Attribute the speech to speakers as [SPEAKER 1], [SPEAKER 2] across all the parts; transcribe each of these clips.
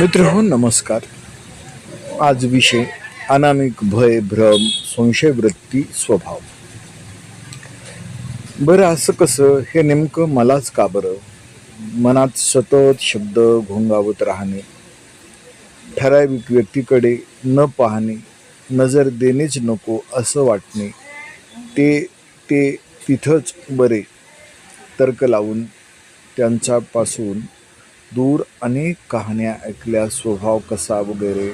[SPEAKER 1] मित्र हो नमस्कार. आज विषय अनामिक भय भ्रम संशय वृत्ती स्वभाव. बरं असं कसं? हे नेमकं मलाच का बरं? मनात सतत शब्द घोंगावत राहणे ठराविक व्यक्तीकडे न पाहणे नजर देणेच नको असं वाटणे ते ते तिथंच बरे तर्क लावून त्यांच्यापासून दूर अनेक कहाण्या ऐकल्या स्वभाव कसा वगैरे.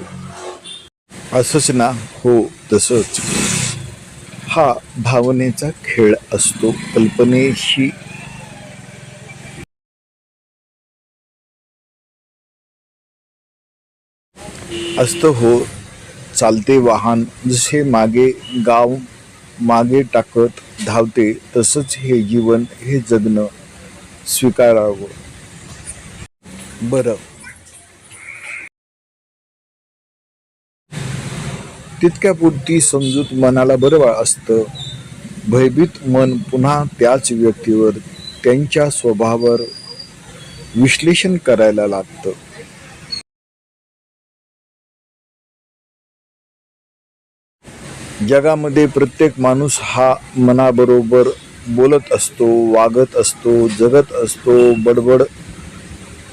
[SPEAKER 1] असंच ना? हो तसंच. हा भावनेचा खेळ असतो कल्पनेशी. असतं हो चालते वाहन. जसे मागे गाव मागे टाकत धावते तसंच हे जीवन हे जगणं स्वीकारावं. बरं. तितक्यापुरती समजूत मनाला बरं असतं. भयभीत मन पुन्हा त्याच व्यक्तीवर त्यांच्या स्वभावावर विश्लेषण करायला लागतं. जगामध्ये प्रत्येक माणूस हा मनाबरोबर बोलत असतो वागत असतो जगत असतो बडबड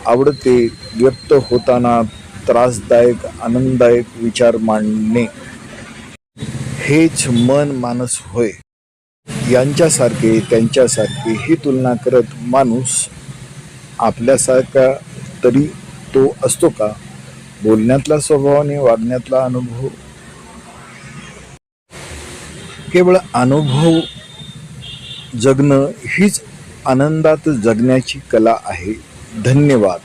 [SPEAKER 1] आवडते व्यक्त होताना त्रासदायक आनंददायक विचार मांडणे. हेच मन मानस होय. यांच्यासारखे त्यांच्यासारखे ही तुलना करत माणूस आपल्यासारखा तरी तो असतो का? बोलण्यातला स्वभावाने वागण्यातला अनुभव. केवळ अनुभव जगणं हीच आनंदात जगण्याची कला आहे. धन्यवाद.